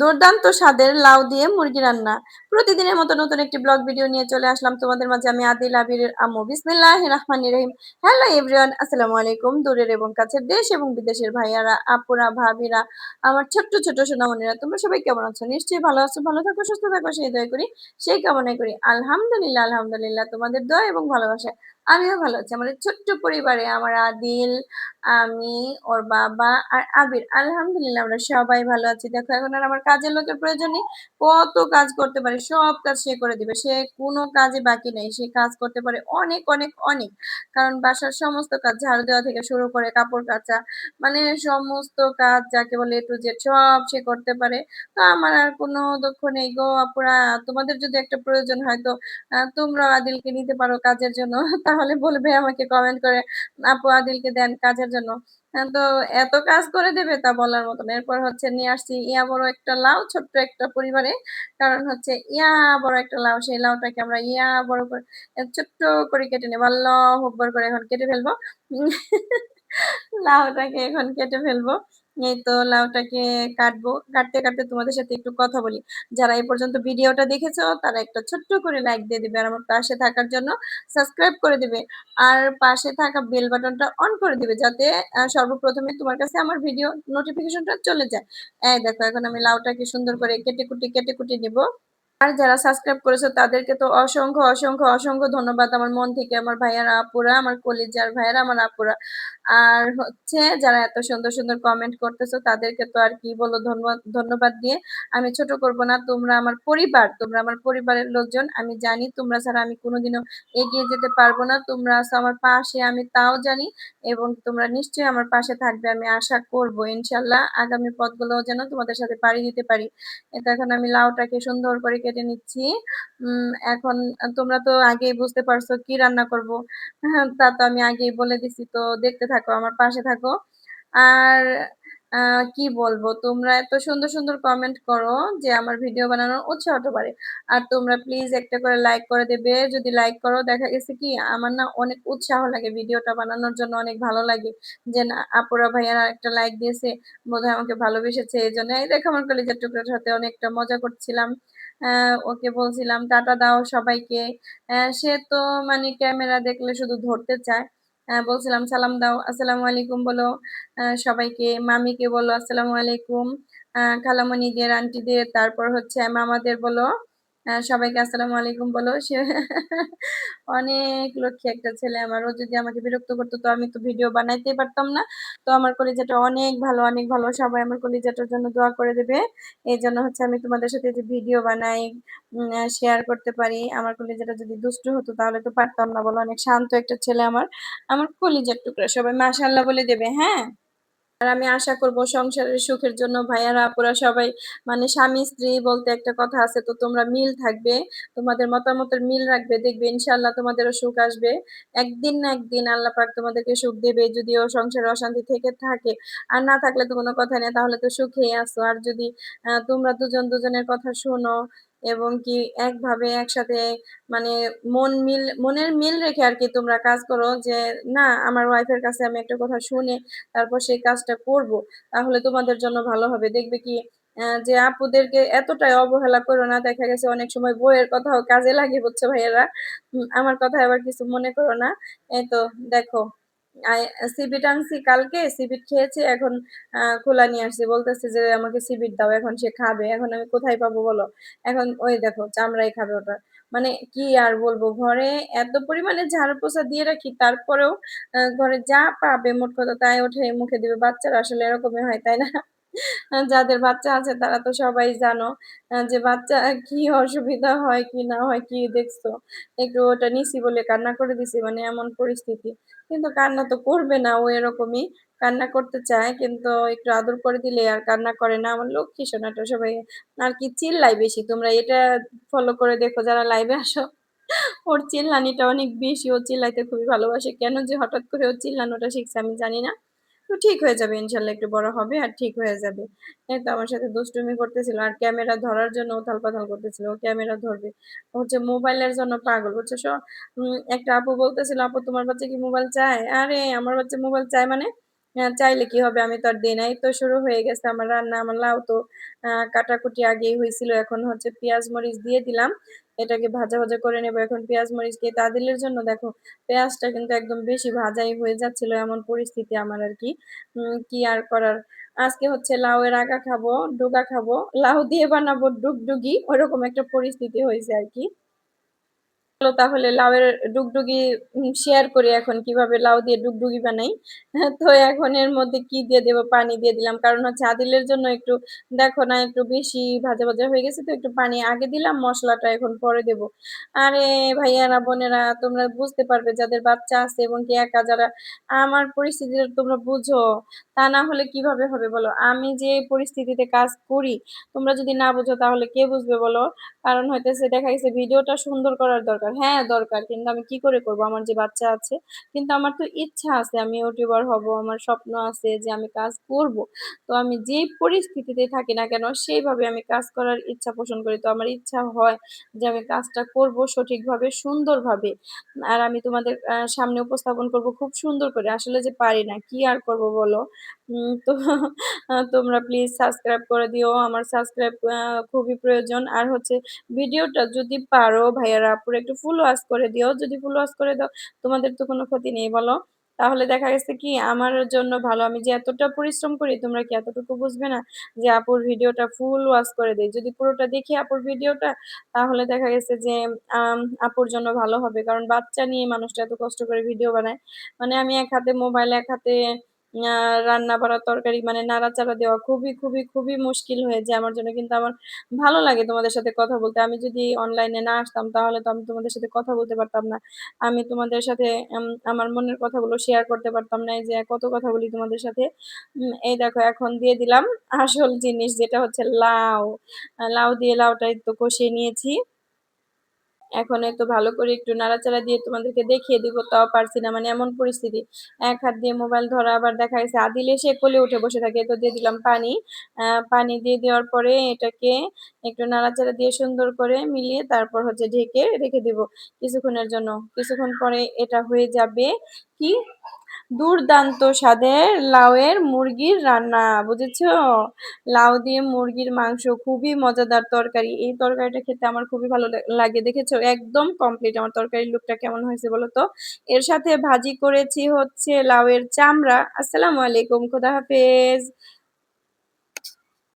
দুর্দান্ত স্বাদের লাউ দিয়ে মুরগি রান্না। প্রতিদিনের মতো নতুন একটি ব্লগ ভিডিও নিয়ে চলে আসলাম তোমাদের মাঝে। আমি আদিল আবির আম্মু। বিসমিল্লাহ রহমান রহিম। হ্যালো এভরিওয়ান, আসসালামু আলাইকুম। দূরের এবং কাছের দেশ এবং বিদেশের ভাইয়ারা, আপুরা, ভাবিরা, আমার ছোট্ট ছোট সোনামণিরা, তোমরা সবাই কেমন আছো? নিশ্চয়ই ভালো আছো, ভালো থাকো, সুস্থ থাকো, সেই দয়া করি, সেই কামনাই করি। আলহামদুলিল্লাহ আলহামদুলিল্লাহ, তোমাদের দয়া এবং ভালোবাসা। আমিও ভালো আছি। আমাদের ছোট্ট পরিবারে আমার আদিল, আমি, ওর বাবা আর আবির। আলহামদুলিল্লাহ আমরা সবাই ভালো আছি। দেখো, এখন আর আমার কাজের লোকের প্রয়োজন নেই কত কাজ করতে পারে, সব কাজ সে করে দিবে। সে কোনো কাজে বাকি নেই, সে কাজ করতে পারে অনেক অনেক অনেক। কারণ বাসার সমস্ত কাজ, ঝাড়ু দেওয়া থেকে শুরু করে কাপড় কাচা মানে সমস্ত কাজ যাকে বলে টু জেড সব সে করতে পারে। তো আমার আর কোনো দুঃখ নেই গো আপুরা। তোমাদের যদি একটা প্রয়োজন হয় তো তোমরা আদিলকে নিতে পারো কাজের জন্য। তাহলে বলবে আমাকে কমেন্ট করে আপু আদিলকে দেন কাজের জন্য। হ্যাঁ, তো এত কাজ করে দেবে তা বলার মতন। এরপর হচ্ছে নিয়ে আসছি ইয়া বড় একটা লাউ ছোট্ট একটা পরিবারে। কারণ হচ্ছে ইয়া বড় একটা লাউ সেই লাউটাকে আমরা ইয়া বড় করে ছোট্ট করে কেটে নেব। আল্লাহ হুব্বর করে এখন কেটে ফেলব। লাউটাকে এখন কেটে ফেলব। এই তো লাউটাকে কাটবো। কাটতে কাটতে তোমাদের সাথে একটু কথা বলি। যারা এই পর্যন্ত ভিডিওটা দেখেছ, তারা একটা ছোট্ট করে লাইক দিয়ে দিবে আর আমার পাশে থাকার জন্য সাবস্ক্রাইব করে দিবে। আর পাশে থাকা বেল বাটনটা অন করে দিবে যাতে সর্বপ্রথমে তোমার কাছে আমার ভিডিও নোটিফিকেশনটা চলে যায়। এই দেখো, এখন আমি লাউটাকে সুন্দর করে কেটে কুটি কেটে কুটি নিব। আর যারা সাবস্ক্রাইব করেছ, তাদেরকে তো অসংখ্য অসংখ্য অসংখ্য ধন্যবাদ আমার মন থেকে, আমার ভাইয়ারা আপুরা, আমার কলিজার ভাইয়ারা, আমার আপুরা। আর হচ্ছে যারা এত সুন্দর সুন্দর কমেন্ট করতেছো, তাদেরকে তো আর কি বলো ধন্যবাদ দিয়ে আমি ছোট করব না, তোমরা আমার পরিবার, তোমরা আমার পরিবারের লোকজন, আমি জানি তোমরা ছাড়া আমি কোনোদিনও এগিয়ে যেতে পারব না, তোমরা আছো আমার পাশে, আমি তাও জানি, এবং তোমরা নিশ্চয়ই আমার পাশে থাকবে, আমি আশা করব, ইনশাল্লাহ, আগামী পথগুলো যেন তোমাদের সাথে পাড়ি দিতে পারি। এটা এখন আমি লাউটাকে সুন্দর করে কেটে নিচ্ছি। এখন তোমরা তো আগেই বুঝতে পারছ কি রান্না করব। হ্যাঁ, তা তো আমি আগেই বলে দিছি তো দেখতে থাকো আমার পাশে থাকো। আর কি বলব তোমরা এত সুন্দর সুন্দর কমেন্ট করো যে আমার ভিডিও বানানোর উৎসাহটা বাড়ে। আর তোমরা প্লিজ একটা করে লাইক করে দেবে। যদি লাইক করো দেখা গেছে কি আমার না অনেক উৎসাহ লাগে ভিডিওটা বানানোর জন্য অনেক ভালো লাগে। যে না আপুরা ভাইয়ারা একটা লাইক দিয়েছে বোধহয় আমাকে ভালোবেসেছে এই জন্য এই দেখো আমার কলেজের টুকরার সাথে অনেকটা মজা করছিলাম। ওকে বলছিলাম, টাটা দাও সবাইকে। সে তো মানে ক্যামেরা দেখলে শুধু ধরতে চায়। বলছিলাম, সালাম দাও, আসসালামু আলাইকুম বলো। সবাইকে, মামিকে বলো, আসসালামু আলাইকুম। খালামণিদের আন্টিদের তারপর হচ্ছে মামাদের বলো সবাইকে আসসালামু আলাইকুম বলো। সে অনেক লক্ষ্মী একটা ছেলে আমার। ও যদি আমাকে বিরক্ত করতো তো আমি তো ভিডিও বানাইতে পারতাম না। তো আমার কলিজাটা অনেক ভালো অনেক ভালো। সবাই আমার কলিজাটার জন্য দোয়া করে দেবে। এই জন্য হচ্ছে আমি তোমাদের সাথে যে ভিডিও বানাই শেয়ার করতে পারি, আমার কলিজাটা যদি দুষ্টু হতো তাহলে তো পারতাম না বলো। অনেক শান্ত একটা ছেলে আমার। আমার কলিজার টুকরা সবাই মাশাল্লাহ বলে দেবে হ্যাঁ? আর আমি আশা করব সংসারের সুখের জন্য ভাইয়ারা, আপুরা সবাই মানে স্বামী, স্ত্রী বলতে একটা কথা আছে, তো তোমরা মিল থাকবে, তোমাদের মতামতের মিল রাখবে, দেখবে ইনশাল্লাহ তোমাদেরও সুখ আসবে। একদিন না একদিন আল্লাহ পাক তোমাদেরকে সুখ দেবে, যদিও সংসারে অশান্তি থেকে থাকে, আর না থাকলে তো কোনো কথা নেই, তাহলে তো সুখেই আসো আর যদি তোমরা দুজন দুজনের কথা শোনো এবং কি একভাবে একসাথে মানে মন মিল, মনের মিল রেখে আর কি তোমরা কাজ করো যে, না, আমার ওয়াইফের কাছে আমি একটা কথা শুনে তারপর সেই কাজটা করব। তাহলে তোমাদের জন্য ভালো হবে। দেখবে কি যে আপুদেরকে এতটাই অবহেলা করো না, দেখা গেছে অনেক সময় বইয়ের কথাও কাজে লাগে বুঝছ ভাইয়েরা। আমার কথা আবার কিছু মনে করো না। এই তো, দেখো। সিবিট আনছি কালকে সিবিট খেয়েছি, এখন খোলা নিয়ে আসছে। বলতেছে যে, আমাকে সিবিট দাও, এখন সে খাবে, এখন আমি কোথায় পাবো বলো? এখন ওই দেখো, চামড়াই খাবে ওটা। মানে কি আর বলব, ঘরে এত পরিমাণে ঝাড়ু পোছা দিয়ে রাখি, তারপরেও ঘরে যা পাবে, মোট কথা তাই ওঠে, মুখে দিবে। বাচ্চারা আসলে এরকমই হয়, তাই না? যাদের বাচ্চা আছে তারা তো সবাই জানো যে বাচ্চা কি অসুবিধা হয়, কি না হয়, কি দেখছ? একটু ওটা নিছি বলে কান্না করে দিছি মানে এমন পরিস্থিতি। কিন্তু কান্না তো করবে না, ও এরকমই কান্না করতে চায়, কিন্তু একটু আদর করে দিলে আর কান্না করে না। আমার লক্ষ্মী সোনাটা সবাই আর কি চিল্লাই বেশি, তোমরা এটা ফলো করে দেখো, যারা লাইভে আসো। ওর চিল্লানিটা অনেক বেশি, ও চিল্লাইতে খুবই ভালোবাসে। কেন যে হঠাৎ করে ও চিল্লানোটা শিখছে আমি জানি না। তো ঠিক হয়ে যাবে, ইনশাল্লাহ একটু বড় হবে আর ঠিক হয়ে যাবে। এই তো আমার সাথে দুষ্টুমি করতেছিল আর ক্যামেরা ধরার জন্য উথাল পাথাল করতেছিল, ও ক্যামেরা ধরবে। হচ্ছে মোবাইলের জন্য পাগল, বুঝছ? একটা আপু বলতেছিল, আপু, তোমার বাচ্চা কি মোবাইল চায়? আরে, আমার বাচ্চা মোবাইল চায় মানে? চাইলে কি হবে আমি তো আর দেই নাই। তো শুরু হয়ে গেছে আমার রান্না। আমার লাউ তো কাটাকুটি আগেই হয়েছিল এখন হচ্ছে পেঁয়াজ মরিচ দিয়ে দিলাম। এটাকে ভাজা, ভাজা করে নেব এখন পেঁয়াজ মরিচ দিয়ে তাদিলের জন্য দেখো পেঁয়াজটা কিন্তু একদম বেশি ভাজাই হয়ে যাচ্ছিল এমন পরিস্থিতি আমার আরকি। উম কি আর করার। আজকে হচ্ছে লাউয়ের আগা খাব, ডুগা খাব। লাউ দিয়ে বানাবো ডুগডুগি ওরকম একটা পরিস্থিতি হয়েছে আর আরকি। চলো তাহলে লাউয়ের ডুগডুগি শেয়ার করি এখন কীভাবে লাউ দিয়ে ডুগডুগি বানাই। তো এখন এর মধ্যে কি দিয়ে দেব? পানি দিয়ে দিলাম। কারণ হচ্ছে আদিলের জন্য একটু দেখো না একটু বেশি ভাজা, ভাজা হয়ে গেছে তো একটু পানি আগে দিলাম, মশলাটা এখন পরে দেব। আরে ভাইয়ারা, বোনেরা তোমরা বুঝতে পারবে যাদের বাচ্চা আছে এবং কি একা যারা আমার পরিস্থিতিটা তোমরা বুঝো। তা না হলে কীভাবে হবে বলো? আমি যে পরিস্থিতিতে কাজ করি, তোমরা যদি না বুঝো তাহলে কে বুঝবে বলো? কারণ হইতেছে দেখা গেছে ভিডিওটা সুন্দর করার দরকার। হ্যাঁ, দরকার। কিন্তু আমি কি করে করব? আমার যে বাচ্চা আছে। কিন্তু আমার তো ইচ্ছা আছে আমি ইউটিউবার হব। আমার স্বপ্ন আছে যে আমি কাজ করব। তো আমি যে পরিস্থিতিতে থাকি না কেন সেইভাবে আমি কাজ করার ইচ্ছা পোষণ করি। তো আমার ইচ্ছা হয় যে আমি কাজটা করব সঠিকভাবে, সুন্দরভাবে। আর আমি তোমাদের সামনে উপস্থাপন করব খুব সুন্দর করে। আসলে যে পারি না। কি আর করব বলো? তো তোমরা প্লিজ সাবস্ক্রাইব করে দিও। আমার সাবস্ক্রাইব খুবই প্রয়োজন। আর হচ্ছে ভিডিওটা যদি পারো ভাইয়ারা, আপুরা একটু ফুল ওয়াশ করে দিও। যদি ফুল ওয়াশ করে দাও তোমাদের তো কোনো ক্ষতি নেই বলো? তাহলে দেখা গেছে কি আমার জন্য ভালো। আমি যে এতটা পরিশ্রম করি তোমরা কি এতটুকু বুঝবে না? যে আপুর ভিডিওটা ফুল ওয়াশ করে দেয় যদি পুরোটা দেখি আপুর ভিডিওটা তাহলে দেখা গেছে যে আপুর জন্য ভালো হবে। কারণ বাচ্চা নিয়ে মানুষটা এত কষ্ট করে ভিডিও বানায়। মানে আমি এক হাতে মোবাইল, এক হাতে রান্না বাড়া, তরকারি মানে নাড়াচাড়া দেওয়া খুবই, খুবই, খুবই মুশকিল হয়ে যায় আমার জন্য। কিন্তু আমার ভালো লাগে তোমাদের সাথে কথা বলতে। আমি যদি অনলাইনে না আসতাম তাহলে তো আমি তোমাদের সাথে কথা বলতে পারতাম না। আমি তোমাদের সাথে আম আমার মনের কথাগুলো শেয়ার করতে পারতাম না। এই যে কত কথা বলি তোমাদের সাথে। এই দেখো এখন দিয়ে দিলাম আসল জিনিস যেটা হচ্ছে লাউ। লাউ দিয়ে লাউটা এই তো কষিয়ে নিয়েছি। এখন একটু ভালো করে একটু নাড়াচাড়া দিয়ে তোমাদেরকে দেখিয়ে দিব তাও পারছি না। মানে এমন পরিস্থিতি। এক হাত দিয়ে মোবাইল ধরা আবার দেখা গেছে, আদিলে এসে কোলে উঠে বসে থাকে। তো দিয়ে দিলাম পানি। পানি দিয়ে দেওয়ার পরে এটাকে একটু নাড়াচাড়া দিয়ে সুন্দর করে মিলিয়ে তারপর হচ্ছে ঢেকে রেখে দিব কিছুক্ষণের জন্য। কিছুক্ষণ পরে এটা হয়ে যাবে কি? দুর্দান্ত স্বাদের লাউয়ের মুরগির রান্না, বুঝেছ? লাউ দিয়ে মুরগির মাংস খুবই মজাদার তরকারি। এই তরকারিটা খেতে আমার খুবই ভালো লাগে। দেখেছ? একদম কমপ্লিট আমার তরকারির লুকটা কেমন হয়েছে বলো তো? এর সাথে ভাজি করেছি হচ্ছে লাউয়ের চামড়া। আসসালামু আলাইকুম, খোদা হাফেজ।